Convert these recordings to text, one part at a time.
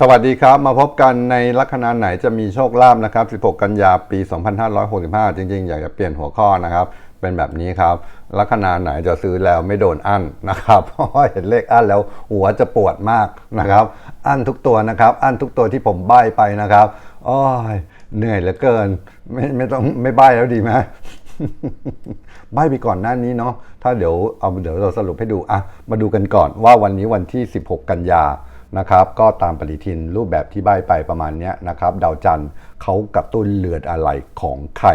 สวัสดีครับ มาพบกันในลัคนาไหนจะมีโชคลาภนะครับ 16 กันยาปี 2565 จริงๆ อยากจะเปลี่ยนหัวข้อนะครับ เป็นแบบนี้ครับลัคนาไหนจะซื้อแล้วไม่โดนอั้นนะครับ เพราะว่าเห็นเลขอั้นแล้วหัวจะปวดมากนะครับ อั้นทุกตัวนะครับ อั้นทุกตัวที่ผมใบ้ไปนะครับโอ้ยเหนื่อยเหลือเกิน ไม่ไม่ต้องไม่ใบ้แล้วดีไหมใบไปก่อนหน้านี้เนาะถ้าเดี๋ยวเอาเดี๋ยวเราสรุปให้ดูอะมาดูกันก่อนว่าวันนี้วันที่ 16 กันยา นะครับก็ตามปฏิทินรูปแบบที่ใบไปประมาณนี้นะครับดาวจันทร์เขากระตุ้นเลือดอะไรของไข่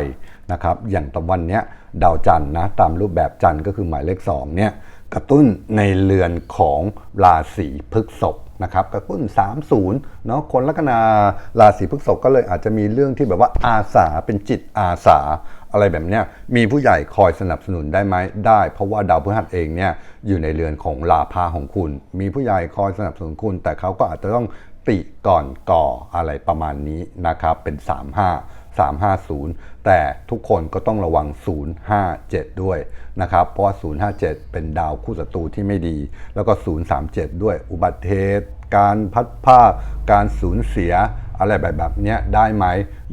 นะครับอย่างตะวันเนี้ยดาวจันทร์นะตามรูปแบบจันทร์ก็คือหมายเลข2เนี่ยกระตุ้นในเรือนของราศีพฤษภ นะครับกระตุ้น 30เนาะคนลัคนาราศีพฤษภก็เลยอาจจะมีเรื่องที่แบบว่าอาสาเป็นจิตอาสาอะไรแบบเนี้ยมีผู้ใหญ่คอยสนับสนุนได้ไหมได้ เพราะว่าดาวพฤหัสเองเนี่ยอยู่ในเรือนของลาภาของคุณ มีผู้ใหญ่คอยสนับสนุนคุณ แต่เขาก็อาจจะต้องติก่อนก่ออะไรประมาณนี้นะครับเป็น 35 350 แต่ทุกคนก็ต้องระวัง 057 ด้วยนะครับ เพราะว่า 057 เป็นดาวคู่ศัตรูที่ไม่ดี แล้วก็ 037 ด้วยอุบัติเหตุการพัดภาการสูญเสียอะไรแบบแบบนี้ได้ไหม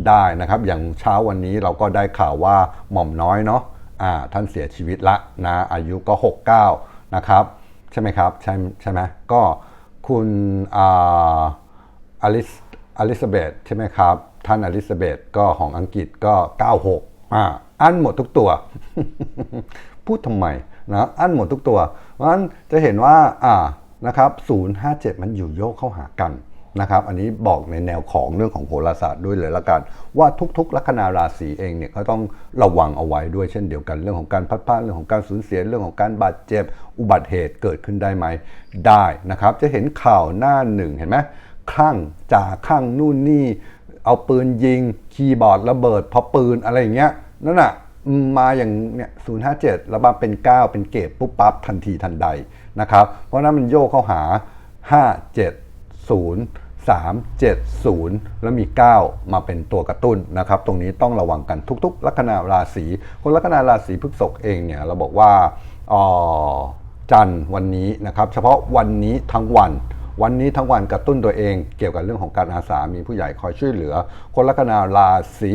ได้นะครับ อย่างเช้าวันนี้เราก็ได้ข่าวว่าหม่อมน้อยเนาะอ่าท่านเสียชีวิตละนะอายุก็ 69 นะครับ ใช่ไหมครับ ใช่ใช่ไหมก็คุณอ่าอลิสอลิซาเบธใช่ไหมครับ ท่านอลิซาเบธก็ของอังกฤษก็ 96อ่าอันหมดทุกตัว พูดทำไมนะอันหมดทุกตัวเพราะฉะนั้นจะเห็นว่าอ่านะครับ057 มันอยู่โยกเข้าหากันนะครับอันนี้บอกในแนวของเรื่องของโหราศาสตร์ด้วยเลยละกัน ว่าทุกๆ ลัคนาราศีเองเนี่ยก็ต้องระวังเอาไว้ด้วยเช่นเดียวกันเรื่องของการพัดพลาดเรื่องของการสูญเสียเรื่องของการบาดเจ็บ อุบัติเหตุเกิดขึ้นได้ไหมได้นะครับ จะเห็นข่าวหน้าหนึ่งเห็นไหมคลั่งจ่าคลั่งนู่นนี่ เอาปืนยิงคีย์บอร์ดระเบิดเพราะปืนอะไรอย่างเงี้ยนั่นน่ะมาอย่างเนี่ย057แล้วมาเป็น 9 เป็นเกตปุ๊บปั๊บทันทีทันใดนะครับ เพราะนั้นมันโยกเข้าหา 570 370 แล้วมี 9 มาเป็นตัวกระตุ้นนะครับ ตรงนี้ต้องระวังกันทุกๆ ลัคนาราศีคนลัคนาราศีพฤษภเองเนี่ยเราบอกว่าอ๋อจันวันนี้นะครับ เฉพาะวันนี้ทั้งวัน วันนี้ทั้งวันกระตุ้นตัวเอง เกี่ยวกับเรื่องของการอาสา มีผู้ใหญ่คอยช่วยเหลือ คนลัคนาราศี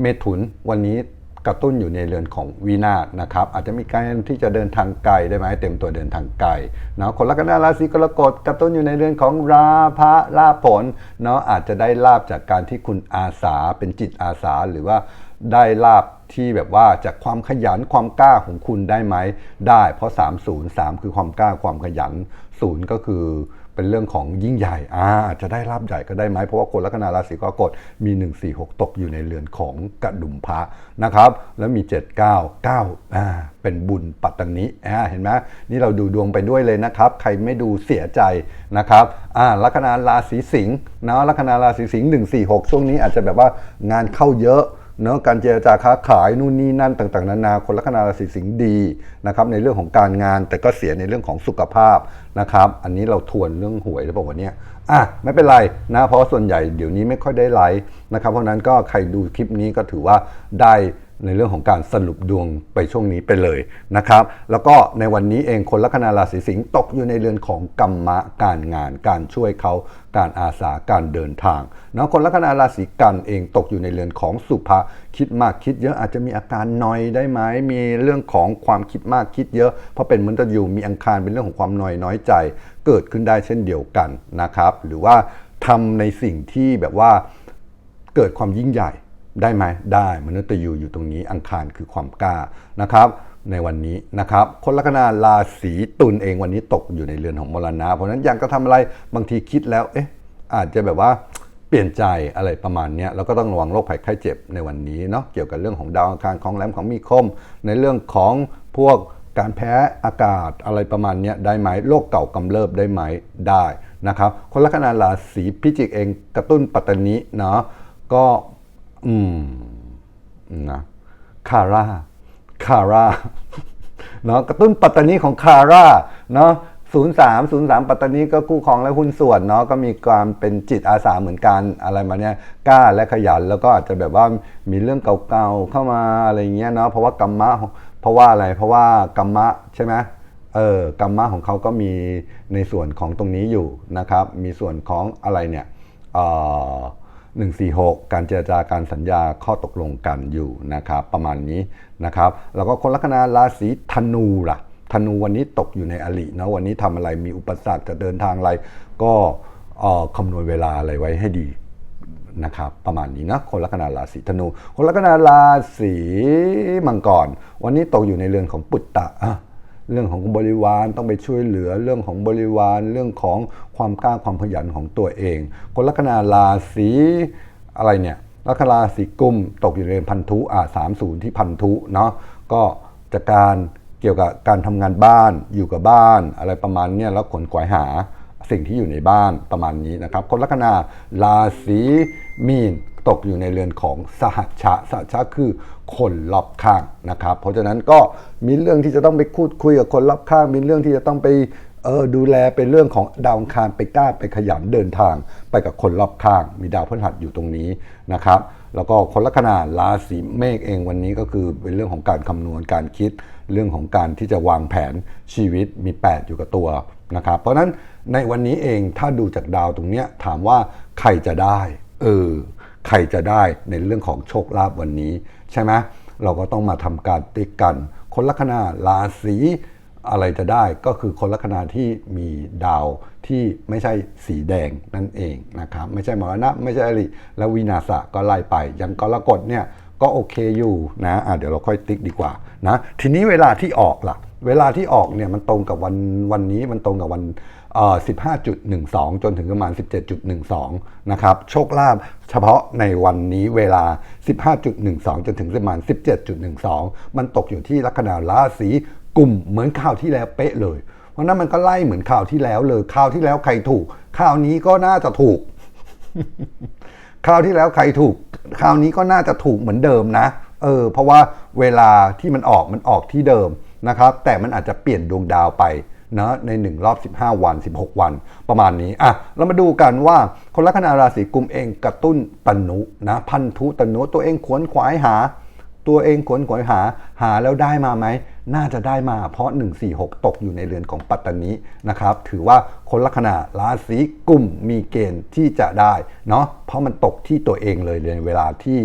เมถุนวันนี้กระตุ้นอยู่ในเรือนของวินาศนะครับอาจจะมีการที่จะเดินทางไกลได้ไหมเต็มตัวเดินทางไกลเนาะคนลัคนาราศีกรกฎกระตุ้นอยู่ในเรือนของราพะลาภผลเนาะอาจจะได้ลาบจากการที่คุณอาสาเป็นจิตอาสาหรือว่าได้ลาบที่แบบว่าจากความขยันความกล้าของคุณได้ไหมได้ เพราะ 3 0 3 คือความกล้าความขยัน0ก็คือ เป็นเรื่องของยิ่งใหญ่อาอาจจะได้ลาบใหญ่ก็ได้ไหมเพราะว่าคนลัคนาราศีกรกฎมี 1 4 6 ตกอยู่ในเรือนของกระดุมพระนะครับแล้วมี 7 9 9อ่าเป็นบุญปัตตนิอ่าเห็นไหมนี่เราดูดวงไปด้วยเลยนะครับใครไม่ดูเสียใจนะครับอ่าลัคนาราศีสิงห์นะลัคนาราศีสิงห์1 4 6 ช่วงนี้อาจจะแบบว่างานเข้าเยอะ เนาะการเจรจาค้าขายนู่นนี่นั่นต่าง ๆ นานาคนลัคนาราศีสิงห์ดีนะครับในเรื่องของการงานแต่ก็เสียในเรื่องของสุขภาพนะครับ อันนี้เราทวนเรื่องหวยหรือเปล่าวันเนี้ยอะไม่เป็นไรนะเพราะส่วนใหญ่เดี๋ยวนี้ไม่ค่อยได้ไลฟ์นะครับเพราะนั้นก็ใครดูคลิปนี้ก็ถือว่าได้ ในเรื่องของการสรุปดวงไปช่วงนี้ไปเลยนะครับ แล้วก็ในวันนี้เองคนลัคนาราศีสิงห์ตกอยู่ในเรือนของกรรมะการงาน การช่วยเขาการอาสาการเดินทางนะคนลัคนาราศีกันเองตกอยู่ในเรือนของสุภะคิดมากคิดเยอะอาจจะมีอาการนอยได้ไหมมีเรื่องของความคิดมากคิดเยอะ เพราะเป็นมฤตยูมีอังคารเป็นเรื่องของความนอยน้อยใจ เกิดขึ้นได้เช่นเดียวกันนะครับ หรือว่าทำในสิ่งที่แบบว่าเกิดความยิ่งใหญ่ ได้ไหมได้มนุษย์ยูอยู่ตรงนี้อังคารคือความกล้านะครับ ในวันนี้นะครับ คนลัคนาราศีตุลเองวันนี้ตกอยู่ในเรือนของมรณะ เพราะนั้นอยากจะทำอะไรบางทีคิดแล้วเอ๊ะอาจจะแบบว่าเปลี่ยนใจอะไรประมาณนี้แล้วก็ต้องระวังโรคภัยไข้เจ็บในวันนี้เนาะเกี่ยวกับเรื่องของดาวอังคารของแหลมของมีคม ในเรื่องของพวกการแพ้อากาศอะไรประมาณนี้ได้ไหมโรคเก่ากำเริบได้ไหมได้นะครับคนลัคนาราศีพิจิกเองกระตุ้นปัตตนิเนาะก็ อืมนะคาร่าคาร่าเนาะกระตุ้นปัตตานีของคาร่าเนาะศูนย์สามศูนย์สามปัตตานีก็กู้ของและหุ้นส่วนเนาะก็มีความเป็นจิตอาสาเหมือนกันอะไรมาเนี้ยกล้าและขยันแล้วก็อาจจะแบบว่ามีเรื่องเก่าๆเข้ามาอะไรเงี้ยเนาะเพราะว่ากรรมะเพราะว่าอะไรเพราะว่ากรรมะใช่ไหมเออกรรมะของเขาก็มีในส่วนของตรงนี้อยู่นะครับ มีส่วนของอะไรเนี่ยเอ่อ 146 การเจรจาการสัญญาข้อตกลงกันอยู่นะครับประมาณนี้นะครับแล้วก็คนลัคนาราศีธนูล่ะธนูวันนี้ตกอยู่ในอลินะวันนี้ทำอะไรมีอุปสรรคจะเดินทางอะไร ก็เอ่อคำนวณเวลาอะไรไว้ให้ดีนะครับประมาณนี้นะคนลัคนาราศีธนู คนลัคนาราศีมังกรวันนี้ตกอยู่ในเรือนของปุตตะ เรื่องของบริวารต้องไปช่วยเหลือเรื่องของบริวารเรื่องของความกล้าความขยันของตัวเอง คนลัคนาราศีอะไรเนี่ยลัคนาราศีกุมตกอยู่ในพันธุอะสามศูนย์ที่พันธุเนาะก็จากการเกี่ยวกับการทำงานบ้านอยู่กับบ้าน อะไรประมาณเนี้ยแล้วขนกวายหาสิ่งที่อยู่ในบ้านประมาณนี้นะครับ คนลัคนาราศีมีน ตกอยู่ในเรือนของสหัชชะสหัชชะคือคนรอบข้างนะครับ เพราะฉะนั้นก็มีเรื่องที่จะต้องไปพูดคุยกับคนรอบข้าง มีเรื่องที่จะต้องไปเออดูแลเป็นเรื่องของดาวอังคารไปกล้าไปขยันเดินทาง ไปกับคนรอบข้าง มีดาวพฤหัสอยู่ตรงนี้นะครับ แล้วก็คนลัคนาราศีเมษเองวันนี้ก็คือเป็นเรื่องของการคำนวณการคิด เรื่องของการที่จะวางแผนชีวิตมี 8 อยู่กับตัวนะครับ เพราะฉะนั้นในวันนี้เองถ้าดูจากดาวตรงเนี้ยถามว่าใครจะได้เออ ใครจะได้ในเรื่องของโชคลาภวันนี้ ใช่ไหมเราก็ต้องมาทำการติ๊กกัน คนลัคนาราศีอะไรจะได้ก็คือคนลัคนาที่มีดาวที่ไม่ใช่สีแดงนั่นเองนะครับไม่ใช่มรณะไม่ใช่อริแล้ววินาศก็ไล่ไปอย่างกรกฎเนี่ยก็โอเคอยู่นะะเดี๋ยวเราค่อยติ๊กดีกว่านะทีนี้เวลาที่ออกล่ะ เวลาที่ออกเนี่ยมันตรงกับวันวันนี้มันตรงกับวัน 15.12 จนถึงประมาณ 17.12 นะครับ โชคลาภเฉพาะในวันนี้เวลา 15.12 จนถึงประมาณ 17.12 มันตกอยู่ที่ลัคนาราศีกลุ่มเหมือนข่าวที่แล้วเป๊ะเลย เพราะนั้นมันก็ไล่เหมือนข่าวที่แล้วเลยข่าวที่แล้วใครถูกข่าวนี้ก็น่าจะถูกคราวที่แล้วใครถูกคราวนี้ก็น่าจะถูกเหมือนเดิมนะ เออ เพราะว่าเวลาที่มันออกมันออกที่เดิมนะครับ แต่มันอาจจะเปลี่ยนดวงดาวไป นะใน 1 รอบ 15 วัน 16 วันประมาณนี้อะเรามาดูกันว่าคนลัคนาราศีกุมเองกระตุ้นตนุนะพันธุตนุตัวเองขวนขวายหา ตัวเองขวนขวายหาหาแล้วได้มาไหมน่าจะได้มาเพราะ 146 ตกอยู่ในเรือนของปัตตานีนะครับ ถือว่าคนลัคนาราศีกุมมีเกณฑ์ที่จะได้เนาะเพราะมันตกที่ตัวเองเลยในเวลาที่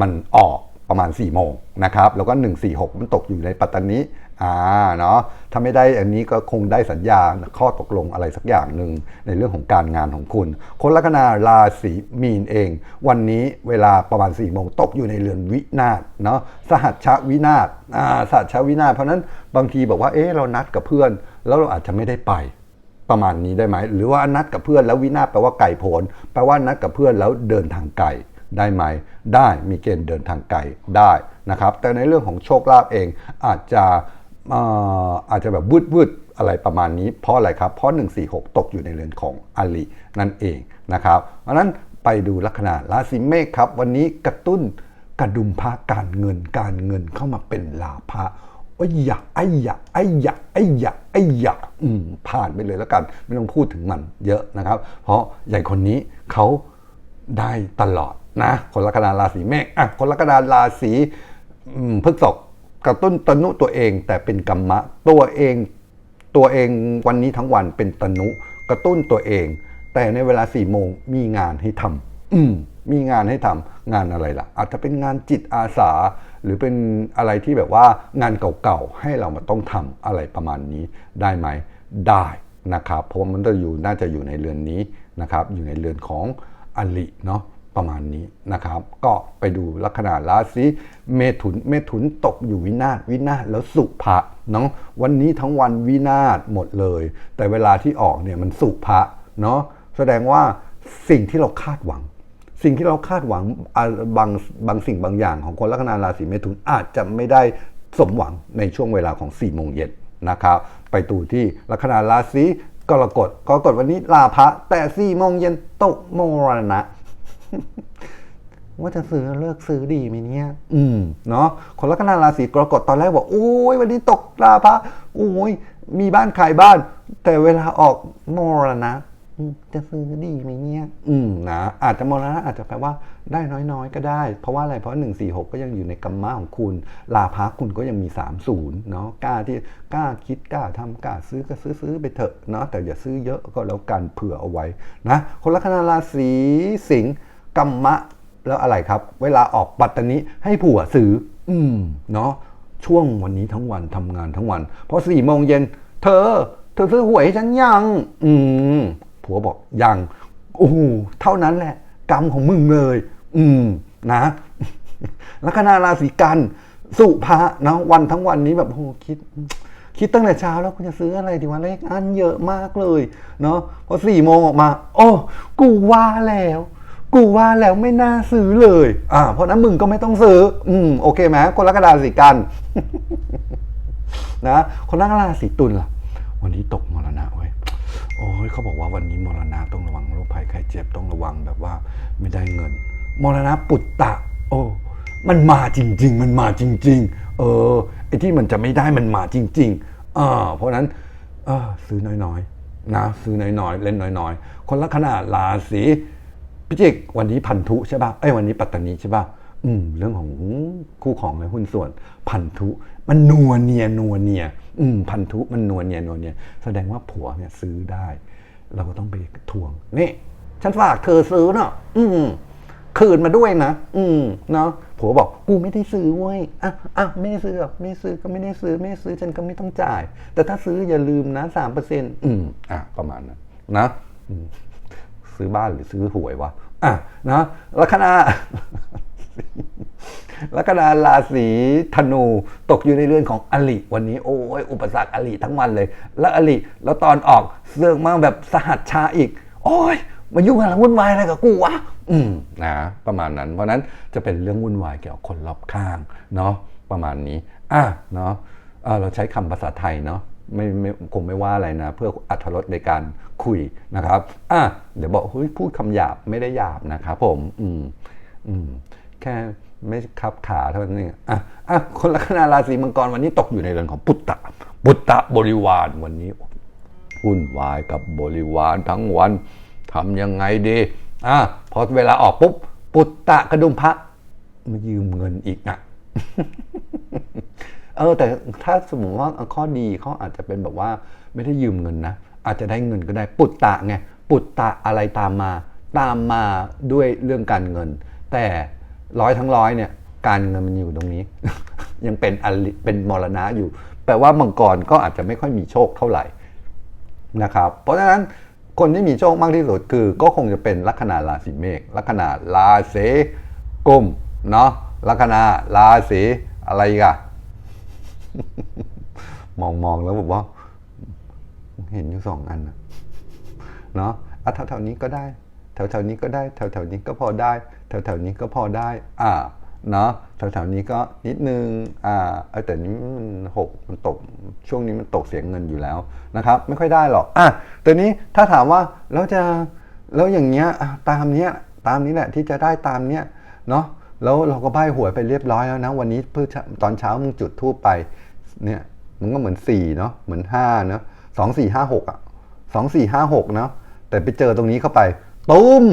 มันออกประมาณ 4 โมงนะครับ แล้วก็ 146 มันตกอยู่ในปัตตานี อ่าเนาะถ้าไม่ได้อันนี้ก็คงได้สัญญาข้อตกลงอะไรสักอย่างหนึ่งในเรื่องของการงานของคุณ คนลัคนาราศีมีนเอง วันนี้เวลาประมาณ4ี่โมงตกอยู่ในเรือนวินาศเนาะสหัชชวินาศอ่าสหัชชวินาศเพราะนั้นบางทีบอกว่าเอ๊ะเรานัดกับเพื่อน แล้วเราอาจจะไม่ได้ไปประมาณนี้ได้ไหม หรือว่านัดกับเพื่อนแล้ววินาศแปลว่าไก่โผลแปลว่านัดกับเพื่อนแล้วเดินทางไกลได้ไหม ได้มีเกณฑ์เดินทางไกลได้นะครับ แต่ในเรื่องของโชคลาภเองอาจจะ อ่อาจจะแบบวืดวืดๆอะไรประมาณนี้ เพราะอะไรครับ เพราะ 146 ตกอยู่ในเรือนของอาลีนั่นเองนะครับเพราะนั้นไปดูลัคนาราศีเมษครับ วันนี้กระตุ้นกระดุมพระการเงินการเงินเข้ามาเป็นลาภะโอ้ยอยากไอ้ยากไอ้ยากไอ้ยากไอ้ยากอืมผ่านไปเลยแล้วกัน ไม่ต้องพูดถึงมันเยอะนะครับ เพราะใหญ่คนนี้เขาได้ตลอดนะ คนลัคนาราศีเมษอะคนลัคนาราศีพฤษภ กระตุ้นตนุตัวเองแต่เป็นกรรมะ ตัวเองตัวเองวันนี้ทั้งวันเป็นตนุ กระตุ้นตัวเอง แต่ในเวลา4ี่โมงมีงานให้ทำอืมมีงานให้ทำงานอะไรล่ะ อาจจะเป็นงานจิตอาสา หรือเป็นอะไรที่แบบว่างานเก่าๆให้เรามาต้องทำอะไรประมาณนี้ได้ไหมได้นะครับ เพราะมันจะอยู่น่าจะอยู่ในเรือนนี้นะครับ อยู่ในเรือนของอลิเนาะ ประมาณนี้นะครับ ก็ไปดูลัคนาราศีเมถุนเมถุนตกอยู่วินาศวินาศแล้วสุภะเนาะวันนี้ทั้งวันวินาศหมดเลย แต่เวลาที่ออกเนี่ยมันสุภะเนาะแสดงว่าสิ่งที่เราคาดหวัง สิ่งที่เราคาดหวังบางบางสิ่งบางอย่างของคนลัคนาราศีเมถุนอาจจะไม่ได้สมหวังในช่วงเวลาของ4ี่โมงเย็นนะครับ ไปดูที่ลัคนาราศีกรกฎกรกฎวันนี้ลาภะแต่4ี่โมงเย็นตกมรณะ ว่าจะซื้อเลิกซื้อดีไหมเนี่ย อืม เนาะคนลัคนาราศีกรกฎตอนแรกบอกโอ้ยวันนี้ตกลาภะโอ้ยมีบ้านขายบ้าน แต่เวลาออกมรณะอืมจะซื้อดีไหมเนี่ย อืมนะอาจจะมรณะอาจจะแปลว่าได้น้อยๆ ก็ได้ เพราะว่าอะไรเพราะ146ก็ยังอยู่ในกรรมะของคุณ ลาภะคุณก็ยังมี30เนาะกล้าที่กล้าคิดกล้าทำกล้าซื้อก็ซื้อซื้อไปเถอะเนาะแต่อย่าซื้อเยอะก็แล้วกันเผื่อเอาไว้นะคนลัคนาราศีสิงห์ กรรมะแล้วอะไรครับ เวลาออกปัตตานิให้ผัวซื้ออืมเนาะช่วงวันนี้ทั้งวันทำงานทั้งวันพอสี่โมงเย็นเธอ เธอซื้อหวยให้ฉันยัง อืมผัวบอกยังโอ้โหเท่านั้นแหละ กรรมของมึงเลย อืมนะลัคนาราศีกันสุภะนะวันทั้งวันนี้แบบโอ้โหคิด คิดตั้งแต่เช้าแล้วคุณจะซื้ออะไรดีวะเลขอันเยอะมากเลย เนาะพอสี่โมงออกมา โอ้ กูว่าแล้ว กูว่าแล้วไม่น่าซื้อเลย อ่า เพราะนั้นมึงก็ไม่ต้องซื้อ อืม โอเคไหมคนลัคนาราศีกัน นะ คนลัคนาราศีตุลล่ะ วันนี้ตกมรณะเว้ย โอ้ยเขาบอกว่าวันนี้มรณะต้องระวังโรคภัยไข้เจ็บต้องระวังแบบว่า ไม่ได้เงิน มรณะปุตตะ โอ้มันมาจริง ๆ มันมาจริง ๆ เออ ไอ้ที่มันจะไม่ได้มันมาจริง ๆ อ่า เพราะฉะนั้น เออซื้อน้อยๆ นะ ซื้อน้อยๆ เล่นน้อยๆ คนละขนาดราศี พิจิกวันนี้พันธุใช่ป่ะเอ้วันนี้ปัตตานีใช่ป่ะอืมเรื่องของคู่ของและหุ้นส่วน พันธุมันนัวเนียนัวเนีย อืมพันธุมันนัวเนียนัวเนีย แสดงว่าผัวเนี่ยซื้อได้ เราก็ต้องไปทวงนี่ฉันฝากเธอซื้อเนาะอืมคืนมาด้วยนะ อืม เนาะผัวบอกกูไม่ได้ซื้อเว้ย อะอะไม่ได้ซื้อไม่ซื้อก็ไม่ได้ซื้อ ไม่ซื้อฉันก็ไม่ต้องจ่าย แต่ถ้าซื้ออย่าลืมนะสามเปอร์เซ็นต์อืม อะ ประมาณนั้นนะ อืม ซื้อบ้านหรือซื้อหวยวะอะนะลัคนาลัคนาราศีธนูตกอยู่ในเรือนของอลิวันนี้โอ้ยอุปสรรคอลิทั้งวันเลย แล้วอลิแล้วตอนออกเสือกมาแบบสหัสชาอีก โอ้ยมายุ่งอะไรวุ่นวายอะไรกับกูวะอืมนะประมาณนั้น เพราะนั้นจะเป็นเรื่องวุ่นวายเกี่ยวกับคนรอบข้างเนาะประมาณนี้อะเนาะเราใช้คำภาษาไทยเนาะ ไม่ไม่คงไม่ว่าอะไรนะ เพื่ออัธรสในการคุยนะครับอะเดี๋ยวบอกเฮ้ยพูดคำหยาบไม่ได้หยาบนะครับผมอืมอืมแค่ไม่คับขาเท่านั้นเองอะอะคนลัคนาราศีมังกรวันนี้ตกอยู่ในเรือนของปุตตะปุตตะบริวารวันนี้วุ่นวายกับบริวารทั้งวันทำยังไงดีอะพอเวลาออกปุ๊บปุตตะกระดุมพระมายืมเงินอีกอะ เออแต่ถ้าสมมติว่าข้อดีเขาอาจจะเป็นแบบว่าไม่ได้ยืมเงินนะ อาจจะได้เงินก็ได้ปุตตะไงปุตตะอะไรตามมาตามมาด้วยเรื่องการเงิน แต่ร้อยทั้งร้อยเนี่ยการเงินมันอยู่ตรงนี้ ยังเป็นอลิเป็นมรณะอยู่ แปลว่ามังกรก็อาจจะไม่ค่อยมีโชคเท่าไหร่นะครับ เพราะฉะนั้นคนที่มีโชคมากที่สุดคือ ก็คงจะเป็นลัคนาราศีเมษลัคนาราศีกุมเนาะลัคนาราศีอะไรกัน มองมองแล้วแบบว่า เห็นอยู่สองอันนะเนาะอะแถวๆนี้ก็ได้ แถวๆนี้ก็ได้ แถวๆนี้ก็พอได้ แถวๆนี้ก็พอได้ อ่าเนาะแถวๆนี้ก็นิดนึงอ่าเออแต่นี้มันหกมันตกช่วงนี้มันตกเสียงเงินอยู่แล้วนะครับ ไม่ค่อยได้หรอกอะแต่นี้ถ้าถามว่าแล้วจะแล้วอย่างเงี้ยตามเนี้ยตามนี้แหละที่จะได้ตามเนี้ยเนาะแล้วเราก็ใบหวยไปเรียบร้อยแล้วนะวันนี้เพื่อตอนเช้ามึงจุดทูปไป เนี่ยมันก็เหมือนสี่เนาะเหมือนห้าเนาะสองสี่ห้าหกอะสองสี่ห้าหกเนาะแต่ไปเจอตรงนี้เข้าไปตุ้ม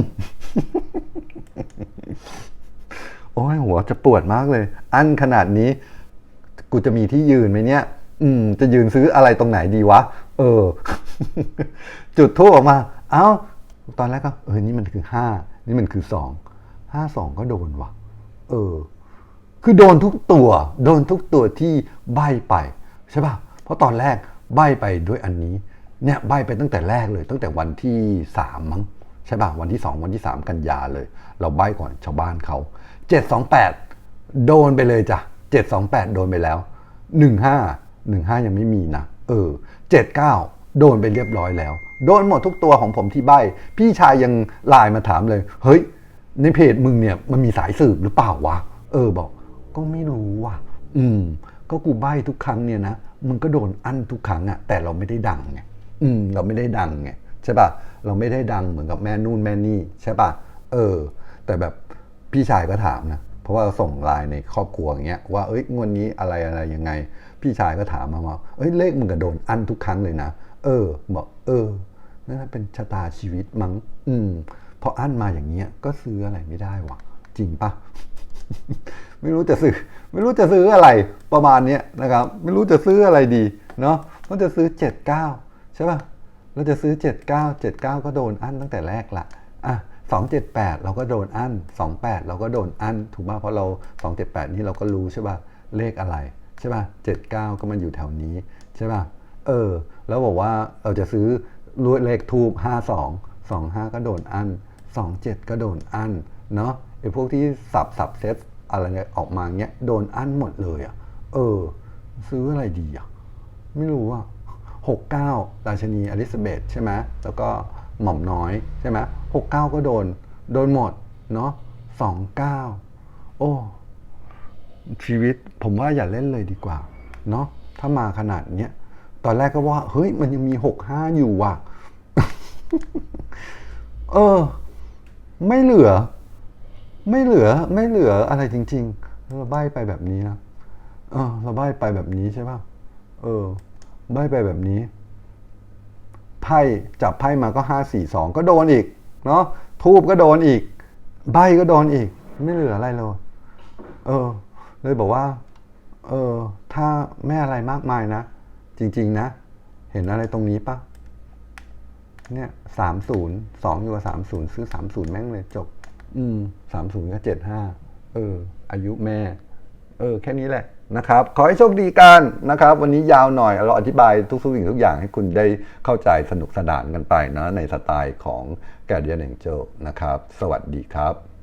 โอ้ยหัวจะปวดมากเลย อันขนาดนี้ กูจะมีที่ยืนไหมเนี่ย อืม จะยืนซื้ออะไรตรงไหนดีวะ เออ จุดทูบออกมา เอ้า ตอนแรกก็ เออ นี่มันคือห้า นี่มันคือสอง ห้าสองก็โดนวะเออ คือโดนทุกตัว โดนทุกตัวที่ใบไป ใช่ป่ะ เพราะตอนแรกใบไปด้วยอันนี้ เนี่ยใบไปตั้งแต่แรกเลย ตั้งแต่วันที่สามมั้งใช่ป่ะ วันที่สองวันที่สามกันยาเลย เราใบก่อนชาวบ้านเขาเจ็ดสองแปดโดนไปเลยจ้ะเจ็ดสองแปดโดนไปแล้วหนึ่งห้าหนึ่งห้ายังไม่มีนะ เออเจ็ดเก้าโดนไปเรียบร้อยแล้ว โดนหมดทุกตัวของผมที่ใบ พี่ชายยังไลน์มาถามเลย เฮ้ย ในเพจมึงเนี่ยมันมีสายสืบหรือเปล่าวะ เออบอก ก็ไม่รู้ว่ะ อืม ก็กูใบ้ทุกครั้งเนี่ยนะมึงก็โดนอั้นทุกครั้งอะแต่เราไม่ได้ดังไงอืม เราไม่ได้ดังไงใช่ป่ะเราไม่ได้ดังเหมือนกับแม่นู่นแม่นี่ใช่ป่ะเออ แต่แบบพี่ชายก็ถามนะเพราะว่าส่งไลน์ในครอบครัวอย่างเงี้ยว่าเอ้ยงวดนี้อะไรอะไรยังไง พี่ชายก็ถามมาว่าเอ้ยเลขมึงก็โดนอั้นทุกครั้งเลยนะเออบอกเออนั่นเป็นชะตาชีวิตมั้ง อืมพออั้นมาอย่างเงี้ย ก็ซื้ออะไรไม่ได้วะจริงปะ ไม่รู้จะซื้อ ไม่รู้จะซื้ออะไรประมาณนี้นะครับ ไม่รู้จะซื้ออะไรดีเนาะก็จะซื้อ 79 ใช่ป่ะเราจะซื้อ 79 79 ก็โดนอั้นตั้งแต่แรกละอะ278 เราก็โดนอั้น 28 เราก็โดนอั้น ถูกป่ะเพราะเรา 278 นี่เราก็รู้ใช่ป่ะเลขอะไรใช่ป่ะ79 ก็มันอยู่แถวนี้ใช่ป่ะเออ แล้วบอกว่าเราจะซื้อรวยเลขทูบ52 25 ก็โดนอั้น 27 ก็โดนอั้นเนาะ อ้พวกที่สับสับเซตอะไรเนี่ยออกมาเงี้ยโดนอั้นหมดเลยอะ เออ ซื้ออะไรดีอะ ไม่รู้อะ69ราชนีอลิซาเบธใช่ไหมแล้วก็หม่อมน้อยใช่ไหม69ก็โดน โดนหมดเนาะ29โอ้ชีวิตผมว่าอย่าเล่นเลยดีกว่า เนาะถ้ามาขนาดเนี้ยตอนแรกก็ว่า เฮ้ย มันยังมี65อยู่ว่ะ เออ ไม่เหลือ ไม่เหลือไม่เหลืออะไรจริง ๆ เราใบ้ไปแบบนี้นะเออเราใบ้ไปแบบนี้ใช่ป่ะเออใบ้ไปแบบนี้ ไพ่จับไพ่มาก็ห้าสี่สองก็โดนอีก เนาะทูบก็โดนอีก ใบก็โดนอีก ไม่เหลืออะไรเลยเออ เลยบอกว่า เออ ถ้าไม่อะไรมากมายนะ จริง ๆ นะ เห็นอะไรตรงนี้ปะเนี่ยสามศูนย์สองอยู่กับสามศูนย์ซื้อสามศูนย์แม่งเลยจบ อืมสามศูนย์ก็เจ็ดห้าเออ อายุแม่ เออ แค่นี้แหละนะครับ ขอให้โชคดีกันนะครับ วันนี้ยาวหน่อย เราอธิบายทุกสิ่งทุกอย่างให้คุณได้เข้าใจสนุกสนานกันไปนะในสไตล์ของ Guardian Angel นะครับ สวัสดีครับ